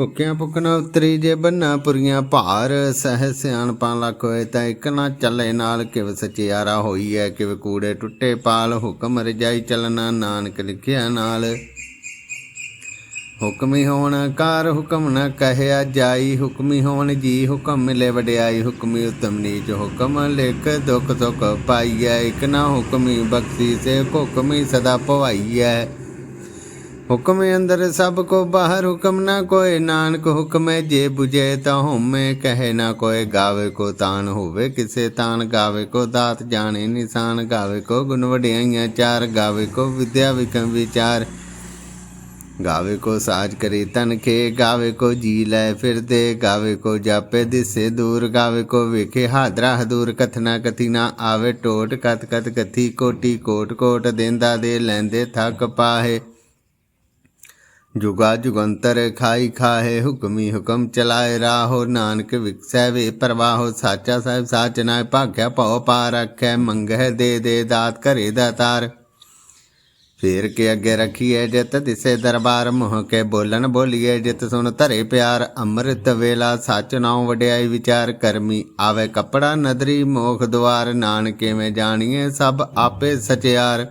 ਭੁੱਖਿਆਂ ਭੁੱਖਣਾ ਉਤਰੀ ਜੇ ਬੰਨਾ ਪੁਰੀਆਂ ਭਾਰ, ਸਹਿ ਸਿਆਣਪਾਂ ਲੱਖ ਹੋਏ ਤਾਂ ਇੱਕ ਨਾ ਚੱਲੇ ਨਾਲ ਕਿਵ ਸਚਿਆਰਾ ਹੋਈ ਐ ਕਿਵ ਕੂੜੇ ਟੁੱਟੇ ਪਾਲ, ਹੁਕਮ ਰਜਾਈ ਚੱਲਣਾ ਨਾਨਕ ਲਿਖਿਆ ਨਾਲ। ਹੁਕਮੀ ਹੋਣ ਕਾਰ ਹੁਕਮ ਨ ਕਹਿਆ ਜਾਈ, ਹੁਕਮੀ ਹੋਣ ਜੀ ਹੁਕਮ ਮਿਲੇ ਵਡਿਆਈ, ਹੁਕਮੀ ਉਤਮ ਨੀਚ ਹੁਕਮ ਲਿਖ ਦੁਖ ਸੁਖ ਪਾਈਐ, ਇਕ ਨਾ ਹੁਕਮੀ ਬਖਸ਼ੀ ਸੇ, ਹੁਕਮੀ ਸਦਾ ਭਵਾਈਐ ਹੁਕਮ ਅੰਦਰ ਸਭ ਕੋ ਬਾਹਰ ਹੁਕਮ ਨਾ ਕੋਏ। ਨਾਨਕ ਹੁਕਮੈ ਜੇ 부ਜੇ ਤਾ ਹਉਮੈ ਕਹੇ ਨਾ ਕੋਏ। ਗਾਵੇ ਕੋ ਤਾਨ ਹੋਵੇ, ਕਿਸੇ ਤਾਨ ਗਾਵੇ ਕੋ ਦਾਤ ਜਾਣੇ ਨਿਸ਼ਾਨ। ਗਾਵੇ ਕੋ ਗੁਣ ਵਡਿਆਈਆਂ ਚਾਰ, ਗਾਵੇ ਕੋ ਵਿਦਿਆ ਵਿਕਮ ਵਿਚਾਰ। ਗਾਵੇ ਕੋ ਸਾਜ ਕਰੇ ਤਨ ਕੇ ਗਾਵੇ ਕੋ ਜੀ ਲੈ ਫਿਰਦੇ ਗਾਵੇ ਕੋ ਜਾਪੇ ਦਿਸੇ ਦੂਰ, ਗਾਵੇ ਕੋ ਵੇਖੇ ਹਾਦਰਾ ਹਦੂਰ। ਕਥਨਾ ਕਥੀ ਨਾ ਆਵੇ ਟੋਟ ਕਤ ਕਤ ਕਥੀ ਕੋਟੀ ਕੋਟ ਕੋਟ। ਦੇਂਦਾ ਦੇ ਲੈਂਦੇ ਥੱਕ ਪਾਹੇ। ਜੁਗਾ ਜੁਗੰਤਰ ਖਾਈ ਖਾਹੇ ਹੁਕਮੀ ਹੁਕਮ ਚਲਾਏ ਰਾਹੋ, ਨਾਨਕ ਵਿਕਸੈ ਵੇ ਪ੍ਰਵਾਹੋ, ਸਾਚਾ ਸਾਹਿਬ ਸਾਚ ਨਾਇ ਭਾਗਿਆ ਭਉ ਪਾ ਰੱਖੈ, ਮੰਗਹਿ ਦੇ ਦੇ ਦਾਤ ਘਰੇ ਦਾਤਾਰ ਫੇਰ ਕੇ ਅੱਗੇ ਰੱਖੀਏ ਜਿਤ ਦਿਸੇ ਦਰਬਾਰ, ਮੁਹ ਕੇ ਬੋਲਣ ਬੋਲੀਏ ਜਿਤ ਸੁਣ ਧਰੇ ਪਿਆਰ। ਅੰਮ੍ਰਿਤ ਵੇਲਾ ਸੱਚ ਨਾਉ ਵਡਿਆਈ ਵਿਚਾਰ, ਕਰਮੀ ਆਵੇ ਕਪੜਾ ਨਦਰੀ ਮੋਖ ਦੁਆਰ, ਨਾਨਕੇ ਮੈਂ ਜਾਣੀਏ ਸਭ ਆਪੇ ਸਚਿਆਰ।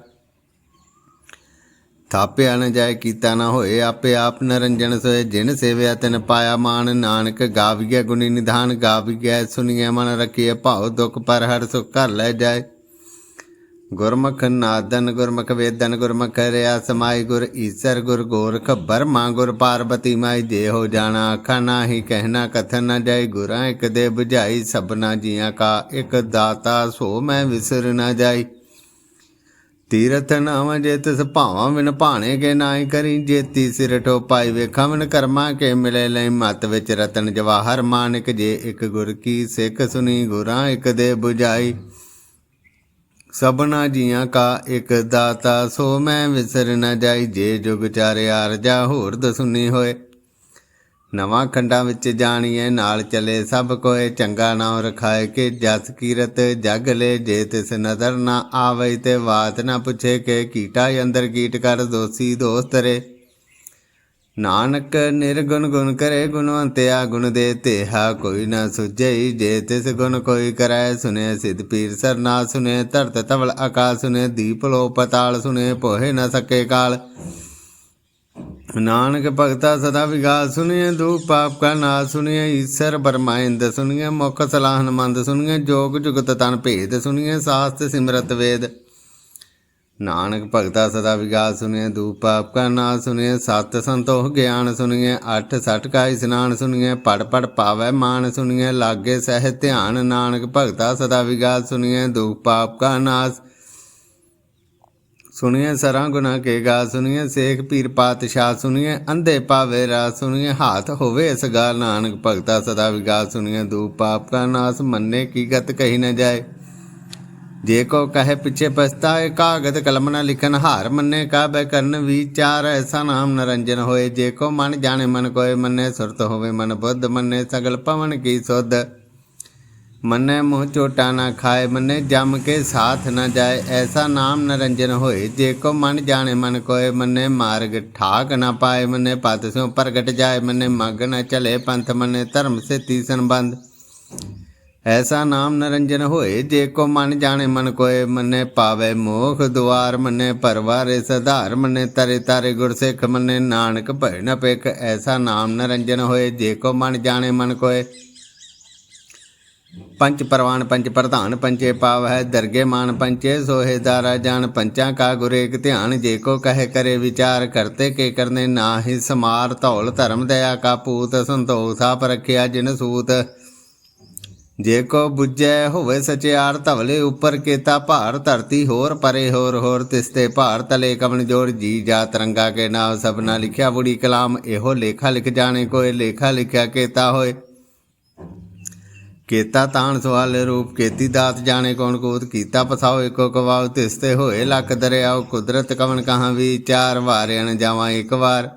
ਥਾਪਿਆ ਨ ਜਾਏ, ਕੀਤਾ ਨਾ ਹੋਏ, ਆਪੇ ਆਪ ਨਰੰਜਨ ਸੋਏ, ਜਿਨ ਸੇਵਿਆ ਤਿਨ ਪਾਇਆ ਮਾਨ ਨਾਨਕ ਗਾਵੀਐ ਗੁਣੀ ਨਿਧਾਨ, ਗਾਵੀਐ ਸੁਣੀਐ ਮਨ ਰਖੀਐ ਭਾਉ ਦੁਖ ਪਰ ਹਰ ਸੁਖ ਘਰ ਲੈ ਜਾਏ। ਗੁਰਮੁਖ ਨਾਦਨ, ਗੁਰਮੁਖ ਵੇਦਨ, ਗੁਰਮੁਖ ਰਿਆ ਸਮਾਈ ਗੁਰ ਈਸਰ, ਗੁਰ ਗੋਰਖ ਬਰਮਾ ਗੁਰ ਪਾਰਬਤੀ ਮਾਈ, ਜੇ ਹੋ ਜਾਣਾ ਅੱਖਾਂ ਨਾਹੀ, ਕਹਿਣਾ ਕਥਨ ਨਾ ਜਾਏ ਗੁਰਾਂ ਇੱਕ ਦੇ 부ਝਾਈ ਸਭਨਾ ਜੀਆਂ ਕਾ ਇੱਕ ਦਾਤਾ, ਸੋ ਮੈਂ ਵਿਸਰ ਨਾ ਜਾਈ। ਤੀਰਥ ਨਾਮ ਜੇ ਤਿਸ ਭਾਵਾਂ ਵਿਨ ਭਾਣੇ ਕੇ ਨਾਈ ਕਰੀ ਜੇਤੀ ਸਿਰ ਠੋ ਪਾਈ ਵੇਖਾਂ ਬਿਨ ਕਰਮਾ ਕੇ ਮਿਲੇ ਲੈ ਮਤ ਵਿੱਚ ਰਤਨ ਜਵਾਹਰ ਮਾਨਕ ਜੇ ਇੱਕ ਗੁਰ ਕੀ ਸਿੱਖ ਸੁਨੀ ਗੁਰਾਂ ਇੱਕ ਦੇ 부ਝਾਈ ਸਭਨਾ ਜੀਆਂ ਕਾ ਇੱਕ ਦਾਤਾ, ਸੋ ਮੈਂ ਵਿਸਰ ਨਾ ਜਾਈ, ਜੇ ਜੁਗ ਚਾਰਿ ਆਰਜਾ ਹੋਰ ਦਸੁਨੀ ਹੋਏ। ਨਵਾਂ ਖੰਡਾਂ ਵਿੱਚ ਜਾਣੀਏ ਨਾਲ ਚਲੇ ਸਭ ਕੋਏ, ਚੰਗਾ ਨਾਮ ਰਖਾਏ ਕਿ ਜਸ ਕੀਰਤ ਜਗ ਲੈ, ਜੇ ਤਿਸ ਨਦਰ ਨਾ ਆਵੇ ਤੇ ਬਾਤ ਨਾ ਪੁੱਛੇ ਕਿ ਕੀਟਾ ਅੰਦਰ ਕੀਟ ਕਰ ਦੋਸੀ ਦੋਸਤ ਰੇ। ਨਾਨਕ ਨਿਰਗੁਣ ਗੁਣ ਕਰੇ ਗੁਣਵੰਤਿਆ ਗੁਣ ਦੇ ਤੇਹਾ ਕੋਈ ਨਾ ਸੁਝਈ ਜੇ ਤਿਸ ਗੁਣ ਕੋਈ ਕਰੈ ਸੁਨੇ ਸਿਧ ਪੀਰ ਸਰਨਾ ਸੁਨੇ ਧਰਤ ਤਵਲ ਆਕਾਸ਼ ਸੁਨੇ ਦੀਪ ਲੋ ਪਤਾਲ ਸੁਨੇ ਪੋਹੇ ਨਾ ਸਕੇ ਕਾਲ। ਨਾਨਕ ਭਗਤਾ ਸਦਾ ਵਿਗਾਸ ਸੁਣੀਏ ਦੁਖ ਪਾਪ ਕਾ ਨਾਸ ਸੁਣੀਏ ਈਸ਼ਰ ਬਰਮਾਇੰਦ ਸੁਣੀਏ ਮੁਖ ਸਲਾਹਨ ਮੰਦ ਸੁਣੀਏ ਜੋਗ ਜੁਗਤ ਤਨ ਭੇਦ ਸੁਣੀਏ ਸਾਸਤ ਸਿਮਰਤ ਵੇਦ। ਨਾਨਕ ਭਗਤਾ ਸਦਾ ਵਿਗਾਸ ਸੁਣੀਏ ਦੁਖ ਪਾਪ ਕਾ ਨਾਸ ਸੁਣੀਏ ਸਤ ਸੰਤੋਖ ਗਿਆਨ ਸੁਣੀਏ ਅੱਠ ਸਠ ਕਾ ਇਸਨਾਨ ਸੁਣੀਏ ਪੜ ਪੜ ਪਾਵੈ ਮਾਨ ਸੁਣੀਏ ਲਾਗੇ ਸਹਿ ਧਿਆਨ ਨਾਨਕ ਭਗਤਾ ਸਦਾ ਵਿਗਾਸ ਸੁਣੀਏ ਦੁਖ ਪਾਪ ਕਾ ਨਾਸ ਸੁਣੀਏ ਸਰਾਂ ਗੁਨਾ ਕੇ ਗਾ, ਸੁਣੀਏ ਸੇਖ ਪੀਰ ਪਾਤਸ਼ਾਹ, ਸੁਣੀਏ ਅੰਧੇ ਪਾਵੇ ਰਾ ਸੁਣੀਏ ਹਾਥ ਹੋਵੇ ਇਸ ਨਾਨਕ ਭਗਤਾ ਸਦਾ ਵਿਗਾ ਸੁਣੀਏ ਦੂ ਪਾਪ ਕਾ ਨਾਸ, ਮੰਨੇ ਕੀ ਗਤ ਕਹੀ ਨਾ ਜਾਏ। ਜੇ ਕੋ ਕਹੇ ਪਿਛੇ ਪਛਤਾਏ ਕਾਗਦ ਕਲਮ ਨਾ ਲਿਖਨ, ਹਾਰ ਮੰਨੇ ਕਾ ਬੈ ਕਰਨ ਵਿਚਾਰ ਐਸਾ ਨਾਮ ਨਰੰਜਨ ਹੋਏ। ਜੇ ਕੋ ਮਨ ਜਾਣੇ ਮਨ ਕੋਏ, ਮੰਨੇ ਸੁਰਤ ਹੋਵੇ ਮਨ ਬੁੱਧ, ਮੰਨੇ ਸਗਲ ਪਵਨ ਕੀ ਸੁਧ। ਮੰਨੇ ਮੂੰਹ ਚੋਟਾ ਨਾ ਖਾਏ, ਮੰਨੇ ਜਮ ਕੇ ਸਾਥ ਨਾ ਜਾਏ। ਐਸਾ ਨਾਮ ਨਰੰਜਨ ਹੋਏ, ਜੇ ਕੋ ਮਨ ਜਾਣੇ ਮਨ ਕੋਏ, ਮੰਨੇ ਮਾਰਗ ਠਾਕ ਨਾ ਪਾਏ, ਮੰਨੇ ਪਤ ਸਿਉ ਪ੍ਰਗਟ ਜਾਏ, ਮੰਨੇ ਮਗ ਨਾ ਚਲੇ ਪੰਥ, ਮੰਨੇ ਧਰਮ ਸੇ ਤੀਸਨ ਬੰਦ ਐਸਾ ਨਾਮ ਨਰੰਜਨ ਹੋਏ, ਜੇ ਕੋ ਮਨ ਜਾਣੇ ਮਨ ਕੋਏ, ਮੰਨੇ ਪਾਵੇ ਮੋਖ ਦੁਆਰ, ਮੰਨੇ ਪਰਵਾਰੇ ਸਧਾਰ, ਮੰਨੇ ਤਰੇ ਤਾਰੇ ਗੁਰਸਿੱਖ, ਮੰਨੇ ਨਾਨਕ ਭੈ ਨ ਪੇਖ ਐਸਾ ਨਾਮ ਨਰੰਜਨ ਹੋਏ, ਜੇ ਕੋ ਮਨ ਜਾਣੇ ਮਨ ਕੋਏ ਪੰਚ ਪਰਵਾਨ ਪੰਚ ਪ੍ਰਧਾਨ ਪੰਚੇ ਪਾਵ ਹੈ ਦਰਗੇ ਮਾਨ ਪੰਚੇ ਸੋਹੇ ਦਾਰਾ ਜਾਨ, ਪੰਚਾਂ ਕਾ ਗੁਰੇਕ ਧਿਆਨ, ਜੇ ਕੋ ਕਹੇ ਕਰੇ ਵਿਚਾਰ, ਕਰਤੇ ਕੇ ਕਰਨੇ ਨਾਹੀ, ਸਮਾਰ ਧੌਲ ਧਰਮ ਦਇਆ ਕਾ ਪੂਤ, ਸੰਤੋਖ ਥਾਪ ਰਖਿਆ ਜਿਨ ਸੂਤ। ਜੇ ਕੋ ਬੁੱਝੈ ਹੋਵੇ ਸਚਿਆਰ, ਧਵਲੇ ਉੱਪਰ ਕੇਤਾ ਭਾਰ, ਧਰਤੀ ਹੋਰ ਪਰੇ ਹੋਰ ਹੋਰ ਤਿਸਤੇ ਭਾਰ, ਤਲੇ ਕਮਨ ਜੋਰ, ਜੀ ਜਾ ਤਰੰਗਾ ਕੇ ਨਾਮ, ਸਭਨਾ ਲਿਖਿਆ ਬੁੜੀ ਕਲਾਮ, ਇਹੋ ਲੇਖਾ ਲਿਖ ਜਾਣੇ ਕੋਏ, ਲੇਖਾ ਲਿਖਿਆ ਕੇਤਾ ਹੋਏ। ਕੀਤਾ ਤਾਣ ਸਵਾਲੇ ਰੂਪ, ਕੀਤੀ ਦਾਤ ਜਾਣੇ ਕੌਣ ਕੋਤ, ਕੀਤਾ ਪਸਾਓ ਏਕੋ ਕਵਾਉ, ਤਿਸਤੇ ਹੋਏ ਲੱਖ ਦਰਿਆਓ, ਕੁਦਰਤ ਕਵਨ ਕਹਾਂ ਵੀ, ਚਾਰ ਵਾਰਿਆਣ ਜਾਵਾਂ ਇੱਕ ਵਾਰ।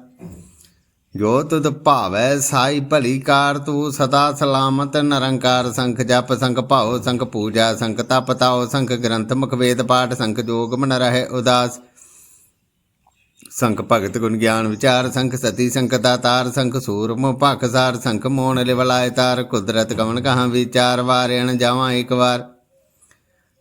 ਜੋ ਤੁਧ ਭਾਵੈ ਸਾਈ ਭਲੀ ਕਾਰ, ਤੂੰ ਸਦਾ ਸਲਾਮਤ ਨਿਰੰਕਾਰ ਸੰਖ ਜਪ, ਸੰਖ ਭਾਉ, ਸੰਖ ਪੂਜਾ, ਸੰਖ ਤਪ ਤਾਉ, ਸੰਖ ਗ੍ਰੰਥ ਮੁਖ ਵੇਦ ਪਾਠ, ਸੰਖ ਜੋਗ ਮਨ ਰਹੇ ਉਦਾਸ। ਸੰਖ ਭਗਤ ਗੁਣ ਗਿਆਨ ਵਿਚਾਰ ਸੰਖ ਸਤੀ ਸੰਖ ਦਾਤਾਰ ਸੰਖ ਸੂਰਮ ਭਖਸਾਰ ਸੰਖ ਮੋਣ ਲਿਵਲਾਇ ਤਾਰ ਕੁਦਰਤ ਕਵਨ ਕਹਾਂ ਵਿਚਾਰ ਵਾਰਿਆਣ ਜਾਵਾਂ ਇੱਕ ਵਾਰ।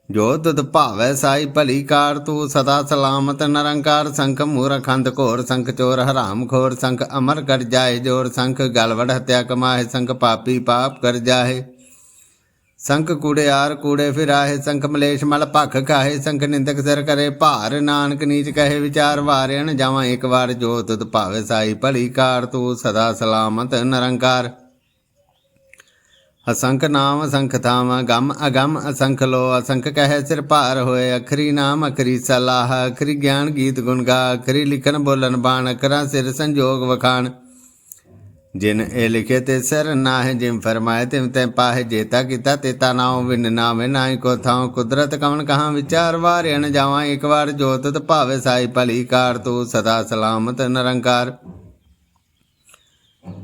ਜੋ ਤੁਧ ਭਾਵੈ ਸਾਈ ਭਲੀ ਕਾਰ, ਤੂੰ ਸਦਾ ਸਲਾਮਤ ਨਿਰੰਕਾਰ ਸੰਖ ਮੂਰਖੰਦ ਘੋਰ ਸੰਖ ਚੋਰ ਹਰਾਮ ਖੋਰ ਸੰਖ ਅਮਰ ਕਰ ਜਾਏ ਜੋਰ, ਸੰਖ ਗਲਵੜ ਹਤਿਆ ਕਮਾਏ, ਸੰਖ ਪਾਪੀ ਪਾਪ ਕਰ ਜਾਏ। ਸੰਖ ਕੂੜੇ ਆਰ ਕੂੜੇ ਫਿਰਾਹੇ ਸੰਖ ਮਲੇਸ਼ ਮਲ ਭਖ ਖਾਹੇ ਸੰਖ ਨਿੰਦਕ ਸਿਰ ਕਰੇ ਭਾਰ। ਨਾਨਕ ਨੀਚ ਕਹੇ ਵਿਚਾਰ ਵਾਰਿਆਣ ਜਾਵਾਂ ਇੱਕ ਵਾਰ ਜੋ ਤੁਧ ਭਾਵੈ ਸਾਈ ਭਲੀ ਕਾਰ, ਤੂੰ ਸਦਾ ਸਲਾਮਤ ਨਿਰੰਕਾਰ। ਅਸੰਖ ਨਾਮ ਅਸੰਖ ਥਾਵਾਂ ਗਮ ਅਗਮ ਅਸੰਖ ਲੋ, ਅਸੰਖ ਕਹੈ ਸਿਰ ਭਾਰ ਹੋਏ, ਅਖਰੀ ਨਾਮ ਅਖਰੀ ਸਲਾਹ, ਅਖਰੀ ਗਿਆਨ ਗੀਤ ਗੁਣ ਗਾ, ਅਖਰੀ ਲਿਖਣ ਬੋਲਣ ਬਾਣ ਅਕਰਾਂ ਸਿਰ ਸੰਜੋਗ ਵਖਾਣ। ਜਿਨ ਇਹ ਲਿਖੇ ਤੇ ਸਿਰ ਨਾਹਿ ਜਿਮ ਫਰਮਾਏ, ਤਿਮ ਤੇ ਪਾਹੇ ਜੇਤਾ ਕੀਤਾ, ਤੇਤਾ ਨਾਉ ਵਿਨ ਨਾਮੇ ਨਾਹੀ ਕੋ ਥਾਉ। ਕੁਦਰਤ ਕਵਨ ਕਹਾਂ ਵਿਚਾਰ ਵਾਰਿਣ ਜਾਵਾਂ, ਇੱਕ ਵਾਰ ਜੋਤਤ ਭਾਵੇ ਸਾਈ ਭਲੀ ਕਾਰ, ਤੂੰ ਸਦਾ ਸਲਾਮਤ ਨਿਰੰਕਾਰ।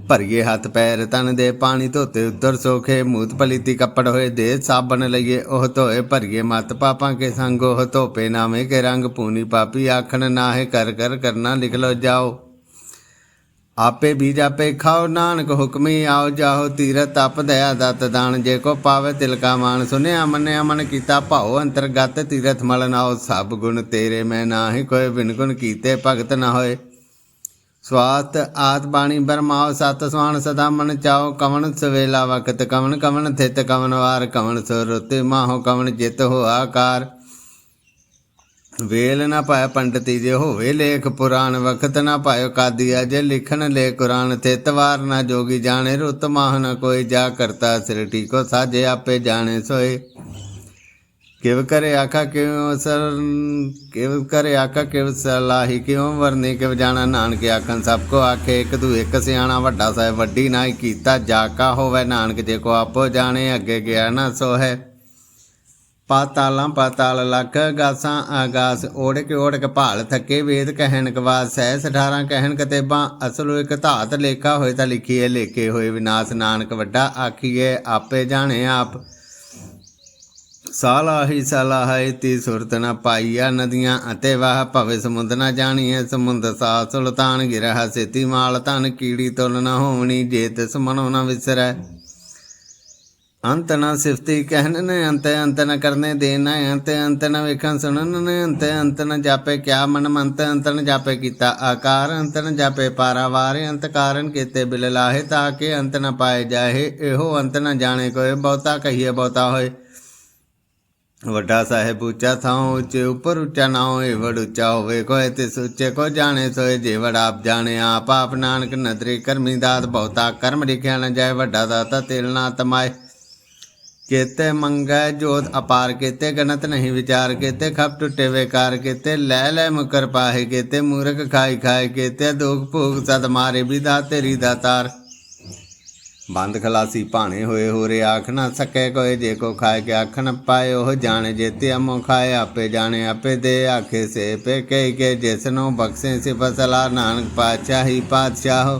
ਭਰੀਏ ਹੱਥ ਪੈਰ ਤਨ ਦੇ ਪਾਣੀ ਧੋਤੇ, ਉੱਤਰ ਸੋਖੇ ਮੂਤ ਪਲੀਤੀ ਕੱਪੜ ਹੋਏ, ਦੇ ਸਾਬਣ ਲਈਏ, ਉਹ ਧੋਏ ਭਰੀਏ ਮਤ ਪਾਪਾਂ ਕੇ ਸੰਗ, ਉਹ ਧੋਪੇ ਨਾਮੇ ਕੇ ਰੰਗ, ਪੂਨੀ ਪਾਪੀ ਆਖਣ ਨਾਹੇ, ਕਰ ਕਰ ਕਰਨਾ ਲਿਖ ਲੋ ਜਾਓ। ਆਪੇ ਬੀਜ ਆਪੇ ਖਾਓ, ਨਾਨਕ ਹੁਕਮੀ ਆਓ, ਜਾਓ ਤੀਰਤ ਤਪ, ਦਇਆ ਦਤ ਦਾਨ, ਜੇ ਕੋ ਪਾਵੇ ਤਿਲ ਕਾ ਮਾਨ, ਸੁਨਿਆ ਮੰਨਿਆ ਮਨ ਕੀਤਾ ਭਾਉ, ਅੰਤਰਗਤ ਤੀਰਥ ਮਲ ਨਾਓ ਸਭ ਗੁਣ ਤੇਰੇ, ਮੈਂ ਨਾਹੀ ਕੋਈ ਬਿਨ ਗੁਣ ਕੀਤੇ, ਭਗਤ ਨਾ ਹੋਏ। ਸਵਾਤ ਆਤ ਬਾਣੀ ਬਰਮਾਓ, ਸਤ ਸਵਾਨ ਸਦਾ ਮਨ ਚਾਓ ਕਵਣ ਸਵੇਲਾ ਵਕਤ ਕਵਣ ਕਵਣ ਥਿਤ ਕਵਣ ਵਾਰ, ਕਵਨ ਸੁਰਤਿ, ਮਾਹੋ ਕਵਣ ਜਿਤ ਹੋ ਆਕਾਰ। ਵੇਲ ਨਾ ਪਾਇ ਪੰਡਤੀ ਜੇ ਹੋਵੇ ਲੇਖ ਪੁਰਾਣ, ਵਖਤ ਨਾ ਪਾਇਓ ਕਾਦੀਆ ਜੇ ਲਿਖਣ ਲੈ ਕੁਰਾਨ, ਤੇ ਤਵਾਰ ਨਾ ਜੋਗੀ ਜਾਣੇ, ਰੁਤ ਮਾਹ ਨਾ ਕੋਈ ਜਾ ਕਰਤਾ, ਸਿਰ ਟੀਕੋ ਸਾਜੇ ਆਪੇ ਜਾਣੇ ਸੋਏ। ਕਿਵ ਕਰੇ ਆਖਾ ਕਿਉ ਸਰ, ਕਿਵ ਕਰੇ ਆਖਾ ਕਿਵ ਸਲਾਹੀ ਕਿਉ ਵਰਨੇ ਕਿਵ ਜਾਣਾ ਨਾਨਕ ਆਖਣ, ਸਭ ਕੋ ਆਖੇ ਇੱਕ ਤੂੰ ਇੱਕ ਸਿਆਣਾ, ਵੱਡਾ ਸਾਹਿਬ ਵੱਡੀ ਨਾਈ ਕੀਤਾ ਜਾਕਾ ਹੋਵੇ ਨਾਨਕ, ਜੇ ਕੋ ਆਪੋ ਜਾਣੇ, ਅੱਗੇ ਗਿਆ ਨਾ ਸੋ ਹੈ ਪਾਤਾਲਾਂ ਪਾਤਾਲ ਲਖ ਗਾਸਾਂ ਆਗਾਸ, ਓੜਕ ਓੜਕ ਭਾਲ ਥੱਕੇ ਵੇਦ ਕਹਿਣ ਕਵਾਸ ਸਹਿ 18 ਕਹਿਣ ਕਤੇਬਾਂ ਅਸਲੋ ਇੱਕ ਧਾਤ ਲੇਖਾ ਹੋਏ ਤਾਂ ਲਿਖੀਏ ਲੇਖੇ ਹੋਏ ਵਿਨਾਸ਼ ਨਾਨਕ ਵੱਡਾ ਆਖੀਏ ਆਪੇ ਜਾਣੇ ਆਪ। ਸਾਲਾਹੀ ਸਲਾਹੀ ਤੀ ਸੁਰਤ ਨ ਪਾਈਆ ਨਦੀਆਂ ਅਤੇ ਵਾਹ, ਭਵੇ ਸਮੁੰਦ ਨ ਜਾਣੀਏ ਸਮੁੰਦ ਸਾ ਸੁਲਤਾਨ ਗਿਰਹ, ਸੇਤੀ ਮਾਲ ਤਨ ਕੀੜੀ ਤੁਲ ਨ ਹੋਵਣੀ, ਜੇ ਤਿਸ ਮਨੋ ਨ ਵਿਸਰੈ। ਅੰਤ ਨਾ ਸਿਫਤੀ ਕਹਿਣ ਨੇ, ਅੰਤ ਅੰਤ ਨ ਕਰਨੇ ਦੇਣਾ, ਅੰਤ ਅੰਤ ਨ ਵੇਖਣ ਸੁਣਨ ਨੇ, ਅੰਤ ਅੰਤ ਨ ਜਾਪੇ ਕਿਆ ਮਨ ਮੰਤ, ਅੰਤ ਨ ਜਾਪੇ ਕੀਤਾ ਆਕਾਰ, ਅੰਤ ਨ ਜਾਪੇ ਪਾਰਾਵਾਰ, ਅੰਤ ਕਾਰਨ ਕੀਤੇ ਬਿਲ ਲਾਹੇ ਤਾਂ ਕਿ ਅੰਤ ਨ ਪਾਏ ਜਾਏ ਇਹੋ ਅੰਤ ਨ ਜਾਣੇ ਕੋਏ ਬਹੁਤਾ ਕਹੀਏ ਬਹੁਤਾ ਹੋਏ। ਵੱਡਾ ਸਾਹਿਬ ਉੱਚਾ ਥਾਂ ਉੱਚੇ ਉਪਰ ਉੱਚਾ ਨਾ ਹੋਏ, ਵਡ ਉੱਚਾ ਹੋਵੇ ਕੋਏ ਤੇ ਸੁੱਚੇ ਕੋ ਜਾਣੇ, ਸੋਏ ਜੇ ਵਡ ਆਪ ਜਾਣੇ, ਆਪ ਆਪ ਨਾਨਕ ਨਦਰੇ ਕਰਮੀ ਦਾਤ ਬਹੁਤਾ ਕਰਮ ਲਿਖਿਆ ਨਾ ਜਾਏ, ਵੱਡਾ ਦਾਤਾ ਤੇਲ ਨਾ ਤਮਾਏ। ਕੇਤੇ ਮੰਗੈ ਜੋਤ ਅਪਾਰ ਕੇਤੇ, ਗਣਤ ਨਹੀਂ ਵਿਚਾਰ ਕੇਤੇ, ਖਪ ਟੁੱਟੇ ਵੇਕਾਰ ਕੇਤੇ, ਲੈ ਲੈ ਮੁਕਰ ਪਾਹੇ ਕੇਤੇ, ਮੂਰਖ ਖਾਈ ਖਾਏ ਕੇਤੇ, ਦੁਖ ਭੋਗ ਸਦ ਮਾਰੇ ਵੀ ਦਾ ਤੇਰੀ। ਦਾਤਾਰ ਬੰਦ ਖਲਾਸੀ ਭਾਣੇ ਹੋਏ ਹੋ ਰੇ ਆਖ ਨਾ ਸਕੇ ਕੋਏ, ਜੇ ਕੋ ਖਾਏ ਕੇ ਆਖਣ ਪਾਏ, ਉਹ ਜਾਣੇ ਜੇਤੇ ਅਮੋ ਖਾਏ ਆਪੇ ਜਾਣੇ ਆਪੇ ਦੇ, ਆਖੇ ਸੇ ਪੇ ਕਹਿ ਕੇ ਜਿਸਨੋ ਬਖਸ਼ੇ ਸੇ ਫਸਲਾ ਨਾਨਕ ਪਾਤਸ਼ਾਹੀ ਪਾਤਸ਼ਾਹ।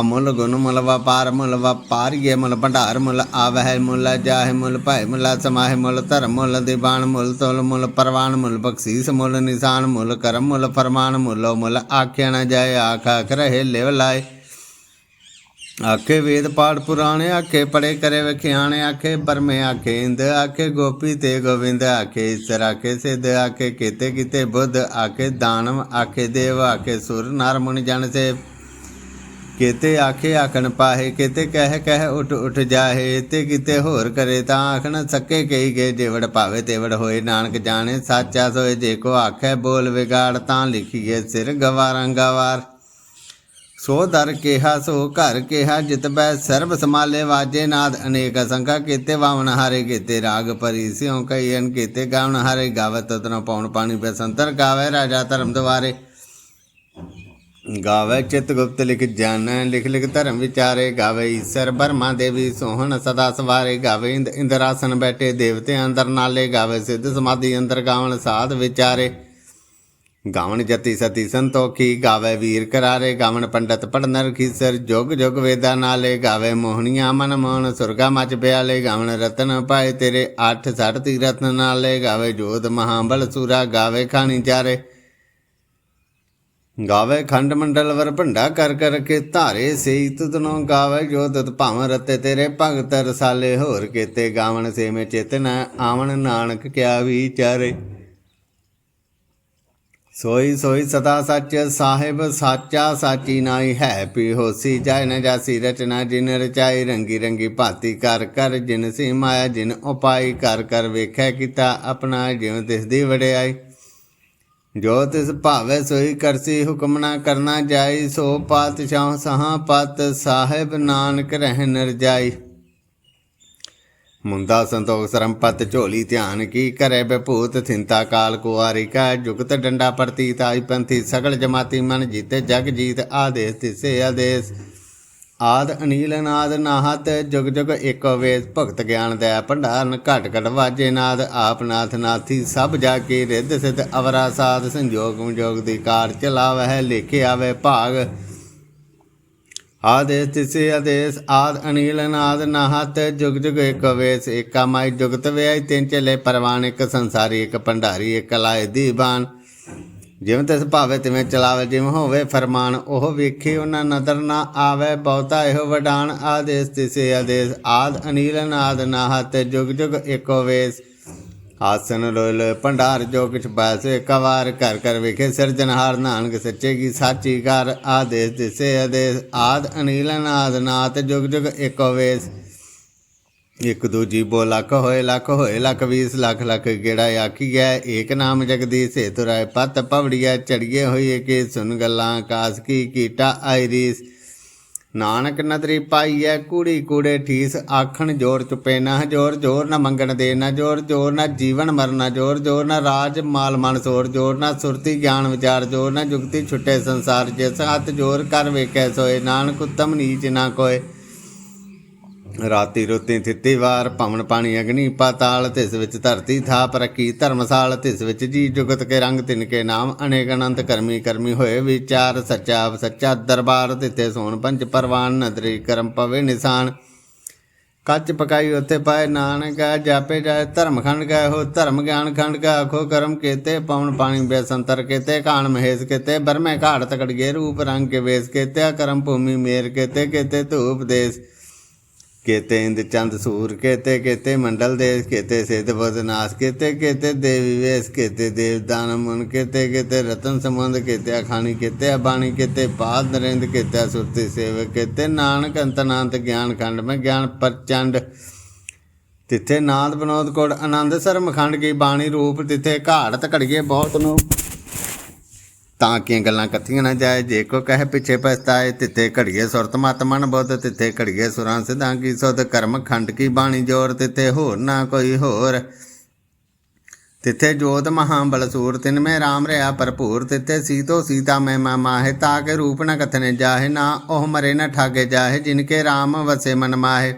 ਅਮੁੱਲ ਗੁਣ ਮੁੱਲ ਵਪਾਰ, ਮੁੱਲ ਵਪਾਰੀਏ ਮੁੱਲ ਭੰਡਾਰ, ਮੁੱਲ ਆਵਹਿ, ਮੁੱਲ ਜਾਹਿ, ਮੁੱਲ ਭਾਇ ਮੁੱਲ ਸਮਾਹਿ, ਮੁੱਲ ਧਰਮ, ਮੁੱਲ ਦੀਵਾਨ, ਮੁੱਲ ਤੋਲ, ਮੁੱਲ ਪਰਵਾਨ, ਮੁੱਲ ਬਖਸ਼ੀਸ, ਮੁੱਲ ਨਿਸ਼ਾਨ, ਮੁੱਲ ਕਰਮ, ਮੁੱਲ ਫਰਮਾਨ, ਮੁੱਲੋ ਮੁੱਲ ਆਖਿਆ ਨਾ ਜਾਏ ਆਖ ਆਖ ਰਹੇ ਲਿਵ ਲਾਏ। ਆਖੇ ਵੇਦ ਪਾਠ ਪੁਰਾਣੇ, ਆਖੇ ਪੜੇ ਕਰੇ ਵਿਖਿਆਣੇ, ਆਖੇ ਪਰਮੇ, ਆਖੇ ਇੰਦ, ਆਖੇ ਗੋਪੀ ਤੇ ਗੋਵਿੰਦ, ਆਖੇ ਈਸ਼ਰ, ਆਖੇ ਸਿੱਧ, ਆਖੇ ਕੀਤੇ ਕੀਤੇ ਬੁੱਧ, ਆਖੇ ਦਾਨਵ, ਆਖੇ ਦੇਵ, ਆਖੇ ਸੁਰ, ਨਰ, ਮੁਨ, ਜਨ ਸੇ ਕੇਤੇ ਆਖੇ ਆਖਣ ਪਾਹੇ, ਕੀਤੇ ਕਹਿ ਕਹਿ ਉਠ ਉਠ ਜਾਹੇ, ਤੇ ਕੀਤੇ ਹੋਰ ਕਰੇ ਤਾਂ ਆਖਣ, ਸੱਕੇ ਕਹੀ ਗਏ ਜੇਵੜ ਭਾਵੇ ਤੇਵੜ ਹੋਏ, ਨਾਨਕ ਜਾਣੇ ਸਾਚਾ ਸੋਏ, ਜੇ ਕੋ ਆਖੇ ਬੋਲ ਵਿਗਾੜ ਤਾਂ ਲਿਖੀਏ ਸਿਰ ਗਵਾਰਾਂ ਗਵਾਰ। ਸੋ ਦਰ ਕਿਹਾ, ਸੋ ਘਰ ਕਿਹਾ ਜਿਤਬੈ ਸਰਬ ਸਮਾਲੇ ਵਾਜੇ ਨਾਦ। ਅਨੇਕ ਸੰਖਾ ਕੀਤੇ ਵਾਵਣ ਹਾਰੇ, ਕੀਤੇ ਰਾਗ ਪਰੀ ਸਿਉ ਕਈਨ ਕੀਤੇ ਗਾਵਣ ਹਾਰੇ, ਗਾਵਤ ਤਨ ਪਉਣ ਪਾਣੀ ਬਸੰਤਰ ਸੰਤਰ ਗਾਵੇ, ਰਾਜਾ ਧਰਮ ਦਵਾਰੇ ਗਾਵੇ ਚਿਤ ਗੁਪਤ ਲਿਖ ਜਨ, ਲਿਖ ਲਿਖ ਧਰਮ ਵਿਚਾਰੇ ਗਾਵੇ ਈਸ਼ਰ ਬਰਮਾ ਦੇਵੀ ਸੋਹਣ ਸਦਾ ਸਵਾਰੇ ਗਾਵੇ ਇੰਦਰਾਸਨ ਬੈਠੇ ਦੇਵਤੇ ਅੰਦਰ ਨਾਲੇ ਗਾਵੇ ਸਿੱਧ ਸਮਾਧੀ ਅੰਦਰ ਗਾਵਣ ਸਾਧ ਵਿਚਾਰੇ। ਗਾਵਣ ਜਤੀ ਸਤੀ ਸੰਤੋਖੀ ਗਾਵੇ ਵੀਰ ਕਰਾਰੇ, ਗਾਵਣ ਪੰਡਤ ਪੜਨਰ ਖੀਸਰ ਜੁਗ ਜੁਗ ਵੇਦਾ ਨਾਲੇ ਗਾਵੇ ਮੋਹਣੀਆਂ ਮਨ ਮੋਹਨ ਸੁਰਗਾ ਮਚ ਪਿਆਲੇ, ਗਾਵਣ ਰਤਨ ਪਾਏ ਤੇਰੇ ਅੱਠ ਸੜ ਤੀ ਰਤਨ ਨਾਲੇ ਗਾਵੇ ਜੋਤ ਮਹਾਬਲ ਸੂਰਾ ਗਾਵੇ ਖਾਣੀ ਚਾਰੇ। ਗਾਵੇ ਖੰਡ ਮੰਡਲ ਵਰ ਭੰਡਾ ਕਰ ਕਰ ਕੇ ਧਾਰੇ ਸਈ ਤੁਧਨੋਂ ਗਾਵੇ ਜੋ ਤਤ ਭਾਵ ਰਤੇ ਤੇਰੇ ਭਗਤ ਰਸਾਲੇ ਹੋਰ ਕੀਤੇ ਗਾਵਣ ਸੇਵੇਂ ਚੇਤਨ ਆਵਣ ਨਾਨਕ ਕਿਆ ਵਿਚਾਰੇ। ਸੋਈ ਸੋਈ ਸਦਾ ਸੱਚ ਸਾਹਿਬ ਸਾਚਾ ਸਾਚੀ ਨਾਈ ਹੈ ਪੀ ਹੋਸੀ ਜਾਇ ਨ ਜਾਸੀ ਰਚਨਾ ਜਿਨ ਰਚਾਈ ਰੰਗੀ ਰੰਗੀ ਭਾਤੀ ਕਰ ਕਰ ਜਿਨ ਸੀ ਮਾਇਆ ਜਿਨ ਉਪਾਈ ਕਰ ਕਰ ਵੇਖੈ ਕੀਤਾ ਆਪਣਾ ਜਿਉ ਤਿਸ ਦੀ ਵਡਿਆਈ। ਜੋ ਤਿਸ ਭਾਵੇ ਸੋਈ ਕਰਸੀ ਹੁਕਮ ਨਾ ਕਰਨਾ ਜਾਈ, ਸੋ ਪਾਤਸ਼ਾਹ ਸਹਾ ਪਤ ਸਾਹਿਬ ਨਾਨਕ ਰਹਿ ਰਜਾਈ ਮੁੰਦਾ ਸੰਤੋਖ ਸਰਮਪਤ ਝੋਲੀ ਧਿਆਨ ਕੀ ਕਰੇ ਬਭੂਤ, ਥਿੰਤਾ ਕਾਲ ਕੁਆਰੀ ਕਾ ਜੁਗਤ ਡੰਡਾ ਪ੍ਰਤੀਤ ਆਈ ਪੰਥੀ, ਸਗਲ ਜਮਾਤੀ ਮਨ ਜੀਤੇ ਜਗ ਜੀਤ ਆਦੇਸ, ਤਿਸੇ ਆਦੇਸ। ਆਦ ਅਨੀਲ ਨਾਦ ਨਾਹਤ, ਜੁਗ ਜੁਗ ਏਕੋ ਵੇਸ ਭਗਤ ਗਿਆਨ ਦਇਆ ਭੰਡਾਰਨ ਘਟ ਘਟ ਵਾਜੇ ਨਾਦ, ਆਪ ਨਾਥ ਨਾਥੀ ਸਭ ਜਾ ਕੇ ਰਿੱਧ ਸਿਧ ਅਵਰਾ ਸਾਧ ਸੰਜੋਗ ਵਿਜੋਗ ਦੀ ਕਾਰ ਚਲਾਵਹਿ, ਲੇਖੇ ਆਵੇ ਭਾਗ। ਆਦੇਸ ਤਿਸੇ ਆਦੇਸ, ਆਦ ਅਨੀਲ ਨਾਦ ਨਾਹਤ, ਜੁਗ ਜੁਗ ਏਕ ਵੇਸ, ਏਕਾ ਮਾਈ ਜੁਗਤ ਵਿਆਈ ਤਿੰਨ ਚਲੇ, ਪਰਵਾਨ ਇੱਕ ਸੰਸਾਰੀ, ਇੱਕ ਭੰਡਾਰੀ, ਇੱਕ ਲਾਏ ਦੀਵਾਨ ਜਿਵੇਂ ਤਿਸ ਭਾਵੇ ਤਿਵੇਂ ਚਲਾਵੇ, ਜਿਵੇਂ ਹੋਵੇ ਫਰਮਾਨ, ਉਹ ਵੇਖੇ ਉਹਨਾਂ ਨਦਰ ਨਾ ਆਵੇ, ਬਹੁਤਾ ਇਹੋ ਵਡਾਨ ਆਦੇਸ, ਤਿਸੇ ਆਦੇਸ, ਆਦ ਅਨੀਲ ਨਾਦ ਨਾਹਤ ਜੁਗ ਜੁਗ ਏਕੋ ਵੇਸ। ਆਸਨ ਲੋਲ ਭੰਡਾਰ ਜੋ ਕਿਛ ਬੈਸ ਇੱਕ ਵਾਰ ਕਰ ਕਰ ਵੇਖੇ ਸਿਰਜਨਹਾਰ ਨਾਨਕ ਸੱਚੇ ਕੀ ਸਾਚੀ ਕਰ ਆਦੇਸ, ਤਿਸੇ ਆਦੇਸ, ਆਦ ਅਨੀਲ ਨਾਦ ਨਾਥ ਜੁਗ ਜੁਗ ਏਕੋ ਵੇਸ। ਇੱਕ ਦੂਜੀ ਬੋ ਲੱਖ ਹੋਏ ਲੱਖ ਹੋਏ ਲੱਖ ਵੀਸ ਲੱਖ ਲੱਖ ਗੇੜਾ ਆਖੀ ਗਿਆ? ਏਕ ਨਾਮ ਜਗਦੀਸ਼ ਸੇ ਤੁਰਾਏ ਪਤ ਪਵੜੀਆ ਚੜੀਏ ਹੋਈਏ ਕੇ ਸੁਨ ਗੱਲਾਂ, ਕਾਸ ਕੀ ਕੀਟਾ ਆਇਰੀਸ। ਨਾਨਕ ਨਦਰੀ ਪਾਈਐ, ਕੂੜੀ ਕੂੜੇ ਠੀਸ, ਆਖਣ ਜੋਰ ਚੁਪੇ ਨਾ ਜੋਰ ਜੋਰ ਨਾ ਮੰਗਣ ਦੇ ਨਾ ਜੋਰ ਜੋਰ ਨਾ ਜੀਵਨ ਮਰਨਾ ਜੋਰ ਜੋਰ ਨਾ ਰਾਜ ਮਾਲ ਮਨ ਸੋਰ, ਜੋਰ ਨਾ ਸੁਰਤੀ ਗਿਆਨ ਵਿਚਾਰ, ਜੋਰ ਨਾ ਜੁਗਤੀ ਛੁੱਟੇ ਸੰਸਾਰ, ਜਿਸ ਹੱਥ ਜੋਰ ਕਰ ਵੇਖੈ ਸੋਏ, ਨਾਨਕ ਉਤਮ ਨੀਚ ਨਾ ਕੋਏ। ਰਾਤੀ ਰੋਤੀ ਥਿੱਤੀ ਵਾਰ, ਭਵਨ ਪਾਣੀ ਅਗਨੀ ਪਾਤਾਲ, ਤਿਸ ਵਿੱਚ ਧਰਤੀ ਥਾਪ ਰੱਖੀ, ਧਰਮਸਾਲ, ਤਿਸ ਵਿੱਚ ਜੀ ਜੁਗਤ ਕੇ ਰੰਗ, ਤਿਨ ਕੇ ਨਾਮ, ਅਨੇਕ ਅਨੰਤ ਕਰਮੀ ਕਰਮੀ ਹੋਏ ਵਿਚਾਰ, ਸੱਚਾ ਸੱਚਾ ਦਰਬਾਰ ਤਿਤੇ ਸੋਣ ਪੰਜ ਪਰਵਾਨ, ਨਦਰੀ ਕਰਮ ਪਵੇ ਨਿਸ਼ਾਨ। ਕੱਚ ਪਕਾਈ ਉੱਥੇ ਪਾਏ ਨਾਨਕ, ਜਾਪੇ ਜਾਏ ਧਰਮ ਖੰਡ ਗਏ ਹੋ, ਧਰਮ ਗਿਆਨ ਖੰਡ ਕਾ ਆਖੋ ਕਰਮ ਕੇਤੇ, ਪਵਨ ਪਾਣੀ ਬੇਸੰਤਰ ਕੀਤੇ, ਕਾਣ ਮਹੇਸ਼ ਕੀਤੇ, ਬਰਮੇ ਘਾੜ ਤਕੜਗੇ ਰੂਪ ਰੰਗ ਕੇ ਵੇਸ ਕੀਤੇ ਕਰਮ ਭੂਮੀ ਮੇਰ ਕੀਤੇ ਕੀਤੇ ਧੂਪ ਦੇਸ। केते इंद चंद सूर केते केते मंडल देश केते सिद्ध बदनाश केते केते देवी वेश केते देवदान मुन केते केते रतन संबंध केते अखानी केते अबाणी केते पाद नरेंद्र केते सुरति सेवक केते नानक अंतनांत ज्ञान खंड में ज्ञान प्रचंड ਤਿੱਥੇ ਨਾਦ ਬਨੋਦ ਕੋੜ ਆਨੰਦ ਸਰਮ ਖੰਡ ਕੀ ਬਾਣੀ ਰੂਪ ਤਿੱਥੇ ਘਾੜਤ ਘੜੀਏ ਬਹੁਤ ਨੂੰ ਤਾਂ ਕਿ ਗੱਲਾਂ ਕੱਥੀਆਂ ਨਾ ਜਾਏ? ਜੇ ਕੋ ਕਹੇ ਪਿੱਛੇ ਪਛਤਾਏ, ਤਿੱਥੇ ਘੜੀਏ ਸੁਰਤ ਮਤ ਮਨ ਬੁੱਧ, ਤਿੱਥੇ ਘੜੀਏ ਸੁਰਾਂ ਸਿਧਾਂ ਕੀ ਸੁਧ, ਕਰਮ ਖੰਡ ਕੀ ਬਾਣੀ ਜੋਰ, ਤਿੱਥੇ ਹੋਰ ਨਾ ਕੋਈ ਹੋਰ। ਤਿੱਥੇ ਜੋਤ ਮਹਾ ਬਲ ਸੂਰ, ਤਿਨ ਮੈਂ ਰਾਮ ਰਿਆ ਭਰਪੂਰ, ਤਿੱਥੇ ਸੀਤੋ ਸੀਤਾ ਮੈਂ ਮਾਹੇ, ਤਾ ਕੇ ਰੂਪ ਨ ਕਥਨੇ ਜਾਹੇ, ਨਾ ਉਹ ਮਰੇ ਨ ਠਾਗੇ ਜਾਹੇ ਜਿਨਕੇ ਰਾਮ ਵਸੇ ਮਨ ਮਾਹੇ।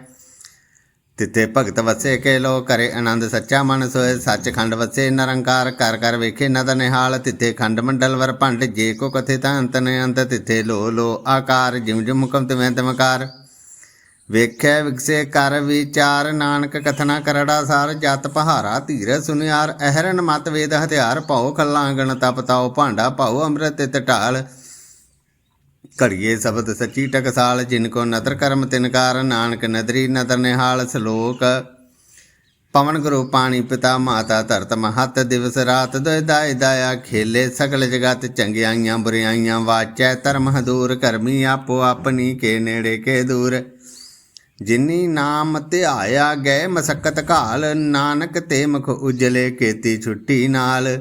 ਤਿੱਥੇ ਭਗਤ ਵਸੇ ਕੇ ਲੋ ਕਰੇ ਆਨੰਦ, ਸੱਚਾ ਮਨ ਸੋਏ, ਸੱਚਖੰਡ ਵਸੇ ਨਿਰੰਕਾਰ ਕਰ ਕਰ ਵੇਖੇ ਨਦਰ ਨਿਹਾਲ ਤਿੱਥੇ ਖੰਡ ਮੰਡਲ ਵਰ ਭੰਡ, ਜੇ ਕੋ ਕਥੇ ਤਾਂ ਅੰਤ ਨੇ ਅੰਤ, ਤਿੱਥੇ ਲੋ ਲੋ ਆਕਾਰ ਜਿਮ ਜਿਮ ਹੁਕਮ ਤਵੇਂ ਤਮਕਾਰ। ਵੇਖੈ ਵਿਕਸੇ ਕਰ ਵਿਚਾਰ, ਨਾਨਕ ਕਥਨਾ ਕਰੜਾ ਸਾਰ, ਜਤ ਪਹਾਰਾ ਧੀਰ ਸੁਨਿਆਰ ਅਹਰਨ ਮਤ ਵੇਦ ਹਥਿਆਰ, ਭਉ ਖੱਲਾਂਗਣ ਤਪ ਤਾਉ, ਭਾਂਡਾ ਭਾਉ ਅੰਮ੍ਰਿਤ ਤਿਤ ਢਾਲ। ਘੜੀਏ ਸ਼ਬਦ ਸੱਚੀ ਟਕਸਾਲ, ਜਿਨ ਕੋ ਨਦਰ ਕਰਮ ਤਿਨਕਾਰ ਨਾਨਕ ਨਦਰੀ ਨਦਰ ਨਿਹਾਲ ਸ਼ਲੋਕ। ਪਵਨ ਗੁਰੂ ਪਾਣੀ ਪਿਤਾ ਮਾਤਾ ਧਰਤ ਮਹਤ, ਦਿਵਸ ਰਾਤ ਦੋਇ ਦਾਇ ਦਾਇਆ ਖੇਲੇ ਸਗਲ ਜਗਤ, ਚੰਗਿਆਈਆਂ ਬੁਰਿਆਈਆਂ ਵਾਚੈ ਧਰਮ ਹਦੂਰ, ਕਰਮੀ ਆਪੋ ਆਪਣੀ ਕੇ ਨੇੜੇ ਕੇ ਦੂਰ। ਜਿਨੀ ਨਾਮ ਧਿਆਇਆ ਗਏ ਮਸਕਤ ਘਾਲ, ਨਾਨਕ ਤੇ ਮੁਖ ਉਜਲੇ ਕੀਤੀ ਛੁੱਟੀ ਨਾਲ।